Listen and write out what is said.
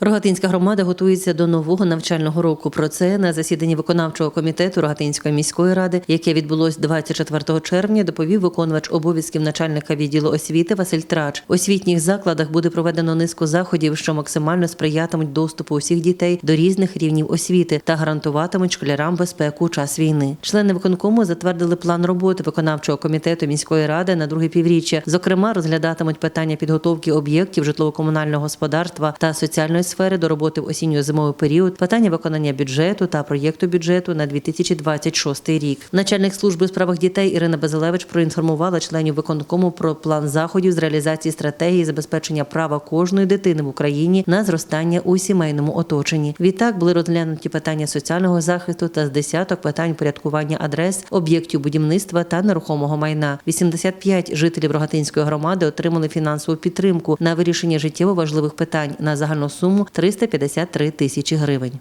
Рогатинська громада готується до нового навчального року. Про це на засіданні виконавчого комітету Рогатинської міської ради, яке відбулось 24 червня, доповів виконувач обов'язків начальника відділу освіти Василь Трач. У освітніх закладах буде проведено низку заходів, що максимально сприятимуть доступу усіх дітей до різних рівнів освіти та гарантуватимуть школярам безпеку у час війни. Члени виконкому затвердили план роботи виконавчого комітету міської ради на друге півріччя. Зокрема, розглядатимуть питання підготовки об'єктів житлово-комунального господарства та соціальної сфери до роботи в осінньо-зимовий період, питання виконання бюджету та проєкту бюджету на 2026 рік. Начальник служби у справах дітей Ірина Базилевич проінформувала членів виконкому про план заходів з реалізації стратегії забезпечення права кожної дитини в Україні на зростання у сімейному оточенні. Відтак були розглянуті питання соціального захисту та з десяток питань порядкування адрес, об'єктів будівництва та нерухомого майна. 85 жителів Рогатинської громади отримали фінансову підтримку на вирішення життєво важливих питань на загальну суму 353 тисячі гривень.